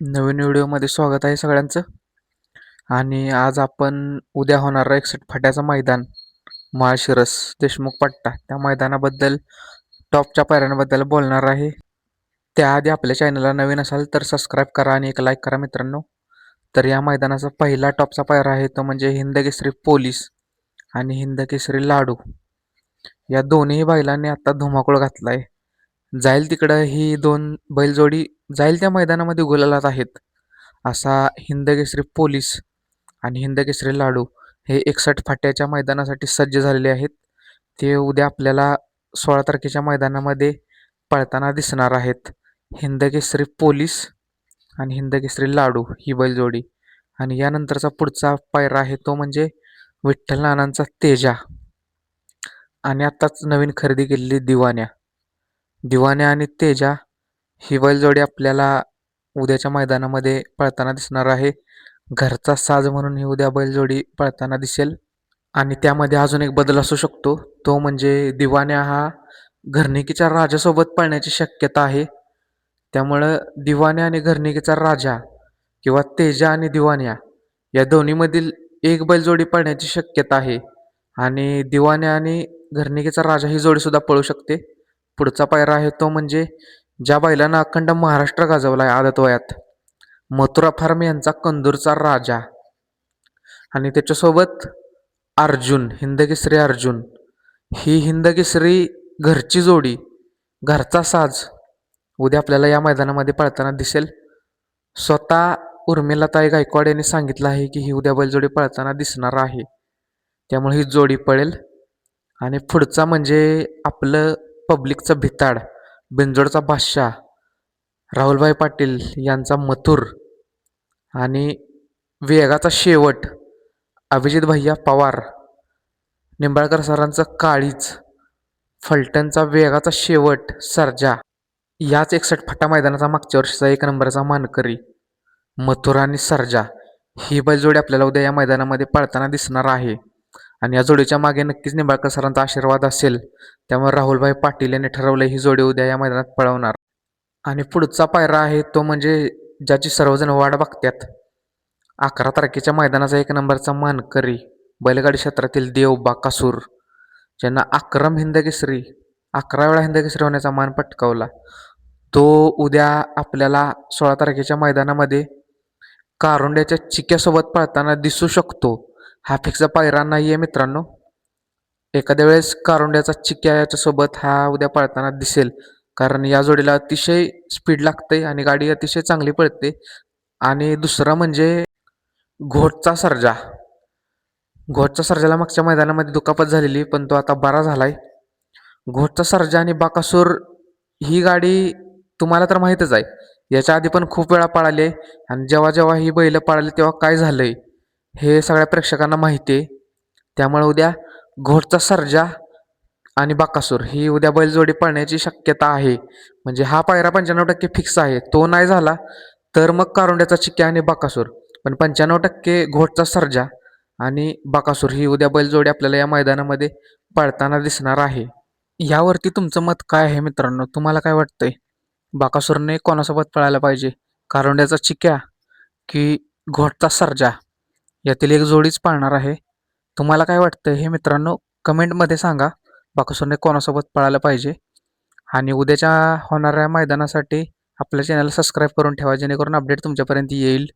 नवीन व्हिडिओमध्ये स्वागत आहे सगळ्यांचं. आणि आज आपण उद्या होणारं एकसठ फाट्याचं मैदान. माळशिरस देशमुख पट्टा. त्या मैदानाबद्दल टॉपच्या पायऱ्यांबद्दल बोलणार आहे. त्याआधी आपल्या चॅनलला नवीन असाल तर सबस्क्राईब करा आणि एक लाईक करा मित्रांनो. तर या मैदानाचा पहिला टॉपचा पायरा आहे तो म्हणजे हिंदकेसरी पोलीस आणि हिंदकेसरी लाडू. या दोन्ही बैलांनी आता धुमाकूळ घातला आहे जाईल तिकडं ही दोन बैलजोडी जाईल त्या मैदानामध्ये गुलालात आहेत. असा हिंदकेसरी पोलीस आणि हिंदकेसरी लाडू हे एकसठ फाट्याच्या मैदानासाठी सज्ज झालेले आहेत. ते उद्या आपल्याला सोळा तारखेच्या मैदानामध्ये पळताना दिसणार आहेत. हिंदकेसरी पोलीस आणि हिंदकेसरी लाडू ही बैलजोडी. आणि यानंतरचा पुढचा पायरा आहे तो म्हणजे विठ्ठल नानांचा तेजा. आणि आत्ताच नवीन खरेदी केलेली दिवाण्या. दिवाण्या आणि तेजा ही बैलजोडी आपल्याला उद्याच्या मैदानामध्ये पळताना दिसणार आहे. घरचा साज म्हणून ही उद्या बैलजोडी पळताना दिसेल. आणि त्यामध्ये अजून एक बदल असू शकतो. तो म्हणजे दिवाण्या हा घरनिकीच्या राजासोबत पळण्याची शक्यता आहे. त्यामुळं दिवाण्या आणि घरनिकीचा राजा किंवा तेजा आणि दिवाण्या या दोन्हीमधील एक बैलजोडी पळण्याची शक्यता आहे. आणि दिवाण्या आणि घरनिकीचा राजा ही जोडीसुद्धा पळू शकते. पुढचा पायरा आहे तो म्हणजे ज्या बैलानं अखंड महाराष्ट्र गाजवला आहे आदत वयात. मथुरा फार्म यांचा कंदूरचा राजा. आणि त्याच्यासोबत अर्जुन हिंदकेसरी अर्जुन. ही हिंदकेसरी घरची जोडी घरचा साज उद्या आपल्याला या मैदानामध्ये पळताना दिसेल. स्वतः उर्मिलाताई गायकवाड यांनी सांगितलं आहे की ही उद्या बैलजोडी पळताना दिसणार आहे. त्यामुळे ही जोडी पळेल. आणि पुढचा म्हणजे आपलं पब्लिकचं भिताड. बिंजोडचा बादशाह राहुलभाई पाटील यांचा मथुर आणि वेगाचा शेवट अभिजित भैया पवार निंबाळकर सरांचं काळीज फलटणचा वेगाचा शेवट सर्जा याच एकसठ फटा मैदानाचा मागच्या वर्षीचा एक नंबरचा मानकरी मथुर आणि सर्जा ही बैलजोडी आपल्याला उद्या या मैदानामध्ये पळताना दिसणार आहे. आणि या जोडीच्या मागे नक्कीच निंबाळकर सरांचा आशीर्वाद असेल त्यामुळे राहुलभाई पाटील यांनी ठरवलं ही जोडी उद्या या मैदानात पळवणार. आणि पुढचा पायरा आहे तो म्हणजे ज्याची सर्वजण वाट बघतात अकरा तारखेच्या मैदानाचा एक नंबरचा मानकरी बैलगाडी क्षेत्रातील देवबा कासूर ज्यांना अक्रम हिंदकेसरी अकरा वेळा हिंदकेसरी होण्याचा मान पटकावला. तो उद्या आपल्याला सोळा तारखेच्या मैदानामध्ये कारुंड्याच्या चिक्यासोबत पळताना दिसू शकतो. हा फिक्सचा पायरा नाही आहे मित्रांनो. एखाद्या वेळेस कारुंड्याचा चिक्या याच्यासोबत हा उद्या पळताना दिसेल. कारण या जोडीला अतिशय स्पीड लागते आणि गाडी अतिशय चांगली पळते. आणि दुसरं म्हणजे घोटचा सर्जा. घोटचा सर्जाला मागच्या मैदानामध्ये दुखापत झालेली पण तो आता बरा झाला आहे घोटचा सर्जा आणि बाकासूर ही गाडी तुम्हाला तर माहीतच आहे. याच्या आधी पण खूप वेळा पळाली आहे आणि जेव्हा जेव्हा ही बैलं पळाली तेव्हा काय झालं आहे हे सगळ्या प्रेक्षकांना माहिती आहे. त्यामुळे उद्या घोटचा सर्जा आणि बाकासूर ही उद्या बैलजोडी पळण्याची शक्यता आहे. म्हणजे हा पायरा पंच्याण्णव टक्के फिक्स आहे. तो नाही झाला तर मग कारुंड्याचा चिक्या आणि बाकासूर. पण पंच्याण्णव टक्के घोटचा सर्जा आणि बाकासूर ही उद्या बैलजोडी आपल्याला या मैदानामध्ये पळताना दिसणार आहे. यावरती तुमचं मत काय आहे मित्रांनो? तुम्हाला काय वाटतंय? बाकासूरने कोणासोबत पळायला पाहिजे? कारुंड्याचा चिक्या की घोटचा सर्जा? यातील एक जोडीच पाळणार आहे. तुम्हाला काय वाटतं हे मित्रांनो कमेंटमध्ये सांगा. बाकासूरने कोणासोबत पळायला पाहिजे? आणि उद्याच्या होणाऱ्या मैदानासाठी आपल्या चॅनल सबस्क्राईब करून ठेवा जेणेकरून अपडेट तुमच्यापर्यंत येईल.